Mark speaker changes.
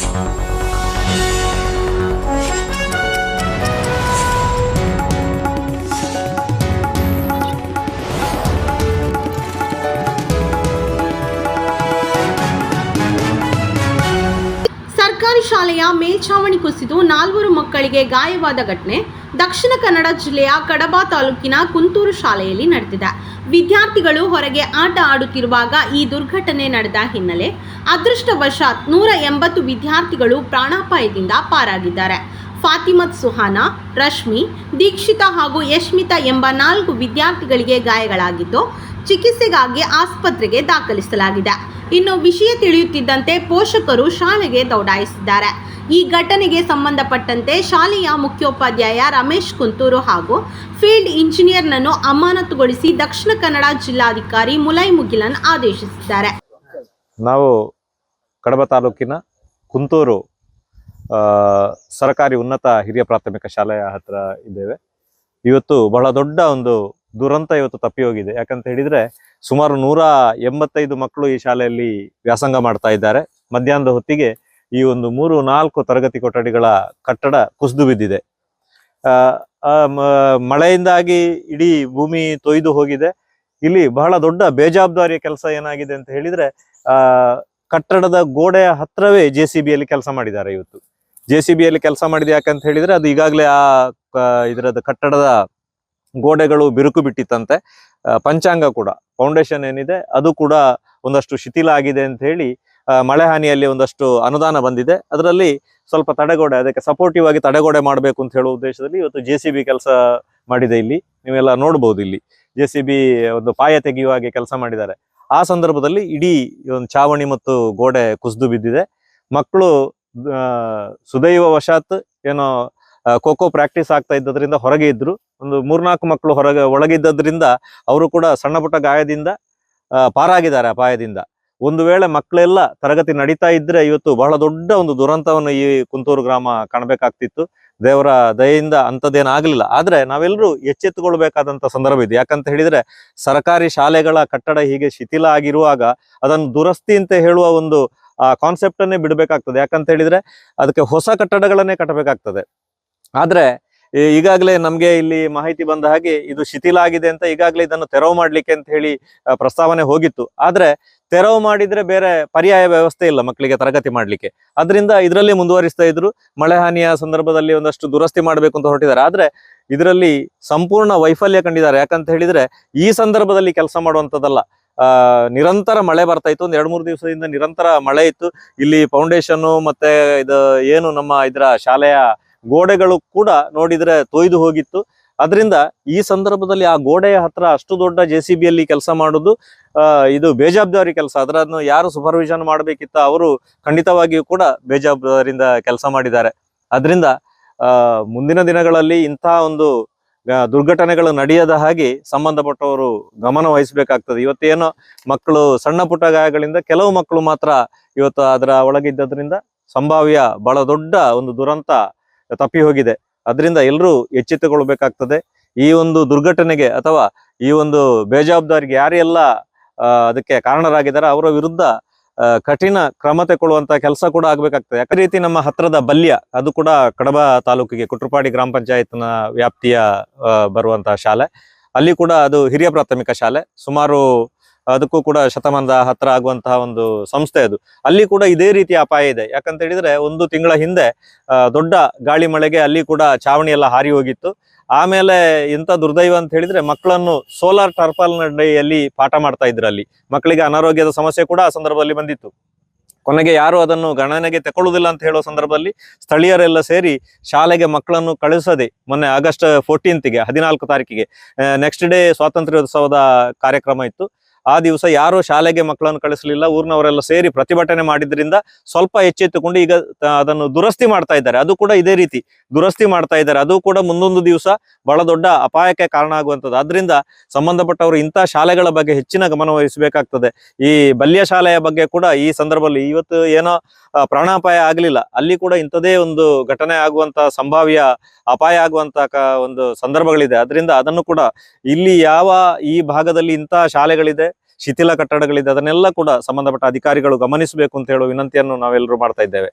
Speaker 1: Uh-huh. ಶಾಲೆಯ ಮೇಲ್ಛಾವಣಿ ಕುಸಿದು ನಾಲ್ವರು ಮಕ್ಕಳಿಗೆ ಗಾಯವಾದ ಘಟನೆ ದಕ್ಷಿಣ ಕನ್ನಡ ಜಿಲ್ಲೆಯ ಕಡಬ ತಾಲೂಕಿನ ಕುಂತೂರು ಶಾಲೆಯಲ್ಲಿ ನಡೆದಿದೆ. ವಿದ್ಯಾರ್ಥಿಗಳು ಹೊರಗೆ ಆಟ ಆಡುತ್ತಿರುವಾಗ ಈ ದುರ್ಘಟನೆ ನಡೆದ ಹಿನ್ನೆಲೆ ಅದೃಷ್ಟವಶಾತ್ ನೂರ ಎಂಬತ್ತು ವಿದ್ಯಾರ್ಥಿಗಳು ಪ್ರಾಣಾಪಾಯದಿಂದ ಪಾರಾಗಿದ್ದಾರೆ. ಫಾತಿಮತ್ ಸುಹಾನಾ, ರಶ್ಮಿ, ದೀಕ್ಷಿತಾ ಹಾಗೂ ಯಶ್ಮಿತಾ ಎಂಬ ನಾಲ್ಕು ವಿದ್ಯಾರ್ಥಿಗಳಿಗೆ ಗಾಯಗಳಾಗಿದ್ದು ಚಿಕಿತ್ಸೆಗಾಗಿ ಆಸ್ಪತ್ರೆಗೆ ದಾಖಲಿಸಲಾಗಿದೆ. ಇನ್ನು ವಿಷಯ ತಿಳಿಯುತ್ತಿದ್ದಂತೆ ಪೋಷಕರು ಶಾಲೆಗೆ ದೌಡಾಯಿಸಿದ್ದಾರೆ. ಈ ಘಟನೆಗೆ ಸಂಬಂಧಪಟ್ಟಂತೆ ಶಾಲೆಯ ಮುಖ್ಯೋಪಾಧ್ಯಾಯ ರಮೇಶ್ ಕುಂತೂರು ಹಾಗೂ ಫೀಲ್ಡ್ ಇಂಜಿನಿಯರ್ನನ್ನು ಅಮಾನತುಗೊಳಿಸಿ ದಕ್ಷಿಣ ಕನ್ನಡ ಜಿಲ್ಲಾಧಿಕಾರಿ ಮುಲೈ ಮುಗಿಲನ್ ಆದೇಶಿಸಿದ್ದಾರೆ.
Speaker 2: ನಾವು ಕಡಬ ತಾಲೂಕಿನ ಕುಂತೂರು ಸರ್ಕಾರಿ ಉನ್ನತ ಹಿರಿಯ ಪ್ರಾಥಮಿಕ ಶಾಲೆಯ ಹತ್ರ ಇದ್ದೇವೆ. ಇವತ್ತು ಬಹಳ ದೊಡ್ಡ ಒಂದು ದುರಂತ ಇವತ್ತು ತಪ್ಪಿ ಹೋಗಿದೆ. ಯಾಕಂತ ಹೇಳಿದ್ರೆ ಸುಮಾರು ನೂರ ಎಂಬತ್ತೈದು ಮಕ್ಕಳು ಈ ಶಾಲೆಯಲ್ಲಿ ವ್ಯಾಸಂಗ ಮಾಡ್ತಾ ಇದ್ದಾರೆ. ಮಧ್ಯಾಹ್ನದ ಹೊತ್ತಿಗೆ ಈ ಒಂದು ಮೂರು, ನಾಲ್ಕು ತರಗತಿ ಕೊಠಡಿಗಳ ಕಟ್ಟಡ ಕುಸಿದು ಬಿದ್ದಿದೆ. ಮಳೆಯಿಂದಾಗಿ ಇಡೀ ಭೂಮಿ ತೊಯ್ದು ಹೋಗಿದೆ. ಇಲ್ಲಿ ಬಹಳ ದೊಡ್ಡ ಬೇಜವಾಬ್ದಾರಿಯ ಕೆಲಸ ಏನಾಗಿದೆ ಅಂತ ಹೇಳಿದ್ರೆ ಕಟ್ಟಡದ ಗೋಡೆಯ ಹತ್ರವೇ ಜೆ ಸಿ ಕೆಲಸ ಮಾಡಿದ್ದಾರೆ ಇವತ್ತು. ಜೆ ಸಿ ಬಿಯಲ್ಲಿ ಕೆಲಸ ಮಾಡಿದೆ ಯಾಕಂತ ಹೇಳಿದ್ರೆ ಅದು ಈಗಾಗಲೇ ಆ ಇದರದ ಕಟ್ಟಡದ ಗೋಡೆಗಳು ಬಿರುಕು ಬಿಟ್ಟಿತ್ತಂತೆ. ಪಂಚಾಂಗ ಕೂಡ, ಫೌಂಡೇಶನ್ ಏನಿದೆ, ಅದು ಕೂಡ ಒಂದಷ್ಟು ಶಿಥಿಲ ಆಗಿದೆ ಅಂತ ಹೇಳಿ ಮಳೆ ಹಾನಿಯಲ್ಲಿ ಒಂದಷ್ಟು ಅನುದಾನ ಬಂದಿದೆ. ಅದರಲ್ಲಿ ಸ್ವಲ್ಪ ತಡೆಗೋಡೆ, ಅದಕ್ಕೆ ಸಪೋರ್ಟಿವ್ ಆಗಿ ತಡೆಗೋಡೆ ಮಾಡಬೇಕು ಅಂತ ಹೇಳುವ ಉದ್ದೇಶದಲ್ಲಿ ಇವತ್ತು ಜೆ ಕೆಲಸ ಮಾಡಿದೆ ಇಲ್ಲಿ. ನೀವೆಲ್ಲ ನೋಡ್ಬೋದು ಇಲ್ಲಿ. ಜೆ ಒಂದು ಪಾಯ ತೆಗೆಯುವ ಹಾಗೆ ಕೆಲಸ ಮಾಡಿದ್ದಾರೆ. ಆ ಸಂದರ್ಭದಲ್ಲಿ ಇಡೀ ಒಂದು ಚಾವಣಿ ಮತ್ತು ಗೋಡೆ ಕುಸಿದು ಬಿದ್ದಿದೆ. ಮಕ್ಕಳು ಸುದೈವ ವಶಾತ್ ಏನೋ ಖೋಖೋ ಪ್ರಾಕ್ಟೀಸ್ ಆಗ್ತಾ ಇದ್ದದ್ರಿಂದ ಹೊರಗೆ ಇದ್ರು. ಒಂದು ಮೂರ್ನಾಲ್ಕು ಮಕ್ಕಳು ಹೊರಗೆ, ಒಳಗಿದ್ದದ್ರಿಂದ ಅವರು ಕೂಡ ಸಣ್ಣ ಪುಟ್ಟ ಗಾಯದಿಂದ ಪಾರಾಗಿದ್ದಾರೆ ಅಪಾಯದಿಂದ ಒಂದು ವೇಳೆ ಮಕ್ಕಳೆಲ್ಲ ತರಗತಿ ನಡೀತಾ ಇದ್ರೆ ಇವತ್ತು ಬಹಳ ದೊಡ್ಡ ಒಂದು ದುರಂತವನ್ನು ಈ ಕುಂತೂರು ಗ್ರಾಮ ಕಾಣಬೇಕಾಗ್ತಿತ್ತು. ದೇವರ ದಯೆಯಿಂದ ಅಂಥದ್ದೇನಾಗ್ಲಿಲ್ಲ. ಆದ್ರೆ ನಾವೆಲ್ಲರೂ ಎಚ್ಚೆತ್ತುಕೊಳ್ಬೇಕಾದಂಥ ಸಂದರ್ಭ ಇದೆ. ಯಾಕಂತ ಹೇಳಿದ್ರೆ ಸರ್ಕಾರಿ ಶಾಲೆಗಳ ಕಟ್ಟಡ ಹೀಗೆ ಶಿಥಿಲ ಆಗಿರುವಾಗ ಅದನ್ನು ದುರಸ್ತಿ ಅಂತ ಹೇಳುವ ಒಂದು, ಆ ಕಾನ್ಸೆಪ್ಟ್ ಅನ್ನೇ ಬಿಡಬೇಕಾಗ್ತದೆ. ಯಾಕಂತ ಹೇಳಿದ್ರೆ ಅದಕ್ಕೆ ಹೊಸ ಕಟ್ಟಡಗಳನ್ನೇ ಕಟ್ಟಬೇಕಾಗ್ತದೆ. ಆದ್ರೆ ಈಗಾಗಲೇ ನಮ್ಗೆ ಇಲ್ಲಿ ಮಾಹಿತಿ ಬಂದ ಹಾಗೆ ಇದು ಶಿಥಿಲ ಆಗಿದೆ ಅಂತ ಈಗಾಗಲೇ ಇದನ್ನು ತೆರವು ಮಾಡ್ಲಿಕ್ಕೆ ಅಂತ ಹೇಳಿ ಪ್ರಸ್ತಾವನೆ ಹೋಗಿತ್ತು. ಆದ್ರೆ ತೆರವು ಮಾಡಿದ್ರೆ ಬೇರೆ ಪರ್ಯಾಯ ವ್ಯವಸ್ಥೆ ಇಲ್ಲ ಮಕ್ಕಳಿಗೆ ತರಗತಿ ಮಾಡ್ಲಿಕ್ಕೆ. ಅದರಿಂದ ಇದರಲ್ಲಿ ಮುಂದುವರಿಸ್ತಾ ಇದ್ರು. ಮಳೆ ಹಾನಿಯ ಸಂದರ್ಭದಲ್ಲಿ ಒಂದಷ್ಟು ದುರಸ್ತಿ ಮಾಡಬೇಕು ಅಂತ ಹೊರಟಿದ್ದಾರೆ. ಆದ್ರೆ ಇದರಲ್ಲಿ ಸಂಪೂರ್ಣ ವೈಫಲ್ಯ ಕಂಡಿದ್ದಾರೆ. ಯಾಕಂತ ಹೇಳಿದ್ರೆ ಈ ಸಂದರ್ಭದಲ್ಲಿ ಕೆಲಸ ಮಾಡುವಂಥದ್ದಲ್ಲ. ನಿರಂತರ ಮಳೆ ಬರ್ತಾ ಇತ್ತು. ಒಂದ್ ಎರಡ್ ಮೂರು ದಿವಸದಿಂದ ನಿರಂತರ ಮಳೆ ಇತ್ತು. ಇಲ್ಲಿ ಫೌಂಡೇಶನ್ ಮತ್ತೆ ಇದು ಏನು ನಮ್ಮ ಇದರ ಶಾಲೆಯ ಗೋಡೆಗಳು ಕೂಡ ನೋಡಿದ್ರೆ ತೊಯ್ದು ಹೋಗಿತ್ತು. ಅದರಿಂದ ಈ ಸಂದರ್ಭದಲ್ಲಿ ಆ ಗೋಡೆಯ ಹತ್ರ ಅಷ್ಟು ದೊಡ್ಡ ಜೆ ಸಿ ಬಿಯಲ್ಲಿ ಕೆಲಸ ಮಾಡೋದು ಇದು ಬೇಜವಾಬ್ದಾರಿ ಕೆಲಸ. ಅದರನ್ನು ಯಾರು ಸೂಪರ್ವಿಷನ್ ಮಾಡಬೇಕಿತ್ತ ಅವರು ಖಂಡಿತವಾಗಿಯೂ ಕೂಡ ಬೇಜವಾಬ್ದಾರಿಯಿಂದ ಕೆಲಸ ಮಾಡಿದ್ದಾರೆ. ಅದರಿಂದ ಮುಂದಿನ ದಿನಗಳಲ್ಲಿ ಇಂತಹ ಒಂದು ದುರ್ಘಟನೆಗಳು ನಡೆಯದ ಹಾಗೆ ಸಂಬಂಧಪಟ್ಟವರು ಗಮನ ವಹಿಸಬೇಕಾಗ್ತದೆ. ಇವತ್ತೇನೋ ಮಕ್ಕಳು, ಸಣ್ಣ ಪುಟ್ಟ ಗಾಯಗಳಿಂದ ಕೆಲವು ಮಕ್ಕಳು ಮಾತ್ರ ಇವತ್ತು ಅದರ ಒಳಗಿದ್ದದ್ರಿಂದ ಸಂಭಾವ್ಯ ಬಹಳ ದೊಡ್ಡ ಒಂದು ದುರಂತ ತಪ್ಪಿ ಹೋಗಿದೆ. ಅದರಿಂದ ಎಲ್ಲರೂ ಎಚ್ಚೆತ್ತುಕೊಳ್ಬೇಕಾಗ್ತದೆ. ಈ ಒಂದು ದುರ್ಘಟನೆಗೆ ಅಥವಾ ಈ ಒಂದು ಬೇಜವಾಬ್ದಾರಿಗೆ ಯಾರೆಲ್ಲ ಅದಕ್ಕೆ ಕಾರಣರಾಗಿದ್ದಾರೆ ಅವರ ವಿರುದ್ಧ ಕಠಿಣ ಕ್ರಮ ತಗೊಳ್ಳುವಂತ ಕೆಲಸ ಕೂಡ ಆಗ್ಬೇಕಾಗ್ತದೆ. ಯಾಕೆ ರೀತಿ ನಮ್ಮ ಹತ್ರದ ಬಲ್ಯ, ಅದು ಕೂಡ ಕಡಬ ತಾಲೂಕಿಗೆ ಕುಟ್ರಪಾಡಿ ಗ್ರಾಮ ಪಂಚಾಯತ್ನ ವ್ಯಾಪ್ತಿಯ ಬರುವಂತಹ ಶಾಲೆ. ಅಲ್ಲಿ ಕೂಡ ಅದು ಹಿರಿಯ ಪ್ರಾಥಮಿಕ ಶಾಲೆ. ಸುಮಾರು ಅದಕ್ಕೂ ಕೂಡ ಶತಮಾನದ ಹತ್ರ ಆಗುವಂತಹ ಒಂದು ಸಂಸ್ಥೆ ಅದು. ಅಲ್ಲಿ ಕೂಡ ಇದೇ ರೀತಿಯ ಅಪಾಯ ಇದೆ. ಯಾಕಂತ ಹೇಳಿದ್ರೆ ಒಂದು ತಿಂಗಳ ಹಿಂದೆ ದೊಡ್ಡ ಗಾಳಿ ಮಳೆಗೆ ಅಲ್ಲಿ ಕೂಡ ಚಾವಣಿ ಎಲ್ಲ ಹಾರಿ ಹೋಗಿತ್ತು. ಆಮೇಲೆ ಇಂಥ ದುರ್ದೈವ ಅಂತ ಹೇಳಿದ್ರೆ ಮಕ್ಕಳನ್ನು ಸೋಲಾರ್ ಟರ್ಪಲ್ ನಡೆಯಲ್ಲಿ ಪಾಠ ಮಾಡ್ತಾ ಇದ್ರು ಅಲ್ಲಿ. ಮಕ್ಕಳಿಗೆ ಅನಾರೋಗ್ಯದ ಸಮಸ್ಯೆ ಕೂಡ ಆ ಸಂದರ್ಭದಲ್ಲಿ ಬಂದಿತ್ತು. ಕೊನೆಗೆ ಯಾರು ಅದನ್ನು ಗಣನೆಗೆ ತಗೊಳ್ಳುವುದಿಲ್ಲ ಅಂತ ಹೇಳೋ ಸಂದರ್ಭದಲ್ಲಿ ಸ್ಥಳೀಯರೆಲ್ಲ ಸೇರಿ ಶಾಲೆಗೆ ಮಕ್ಕಳನ್ನು ಕಳಿಸದೆ, ಮೊನ್ನೆ ಆಗಸ್ಟ್ ಫೋರ್ಟೀನ್ತ್ಗೆ ಹದಿನಾಲ್ಕು ತಾರೀಕಿಗೆ ನೆಕ್ಸ್ಟ್ ಡೇ ಸ್ವಾತಂತ್ರ್ಯೋತ್ಸವದ ಕಾರ್ಯಕ್ರಮ ಇತ್ತು. ಆ ದಿವಸ ಯಾರು ಶಾಲೆಗೆ ಮಕ್ಕಳನ್ನು ಕಳಿಸಲಿಲ್ಲ, ಊರಿನವರೆಲ್ಲ ಸೇರಿ ಪ್ರತಿಭಟನೆ ಮಾಡಿದ್ರಿಂದ ಸ್ವಲ್ಪ ಎಚ್ಚೆತ್ತುಕೊಂಡು ಈಗ ಅದನ್ನು ದುರಸ್ತಿ ಮಾಡ್ತಾ ಇದ್ದಾರೆ. ಅದು ಕೂಡ ಇದೇ ರೀತಿ. ದುರಸ್ತಿ ಮಾಡ್ತಾ ಇದ್ದಾರೆ. ಅದು ಕೂಡ ಮುಂದೊಂದು ದಿವಸ ಬಹಳ ದೊಡ್ಡ ಅಪಾಯಕ್ಕೆ ಕಾರಣ ಆಗುವಂಥದ್ದು. ಆದ್ರಿಂದ ಸಂಬಂಧಪಟ್ಟವರು ಇಂಥ ಶಾಲೆಗಳ ಬಗ್ಗೆ ಹೆಚ್ಚಿನ ಗಮನ ವಹಿಸಬೇಕಾಗ್ತದೆ. ಈ ಬಲ್ಯ ಶಾಲೆಯ ಬಗ್ಗೆ ಕೂಡ ಈ ಸಂದರ್ಭದಲ್ಲಿ ಇವತ್ತು ಏನೋ ಪ್ರಾಣಾಪಾಯ ಆಗಲಿಲ್ಲ. ಅಲ್ಲಿ ಕೂಡ ಇಂಥದೇ ಒಂದು ಘಟನೆ ಆಗುವಂತ ಸಂಭಾವ್ಯ ಅಪಾಯ ಆಗುವಂತ ಒಂದು ಸಂದರ್ಭಗಳಿದೆ. ಅದರಿಂದ ಅದನ್ನು ಕೂಡ ಇಲ್ಲಿ ಯಾವ ಈ ಭಾಗದಲ್ಲಿ ಇಂತಹ ಶಾಲೆಗಳಿದೆ ಶಿಥಿಲ ಕಟ್ಟಡಗಳಿದೆ ಅದನ್ನೆಲ್ಲ ಕೂಡ ಸಂಬಂಧಪಟ್ಟ ಅಧಿಕಾರಿಗಳು ಗಮನಿಸಬೇಕು ಅಂತ ಹೇಳುವ ವಿನಂತಿಯನ್ನು ನಾವೆಲ್ಲರೂ ಮಾಡ್ತಾ ಇದ್ದೇವೆ.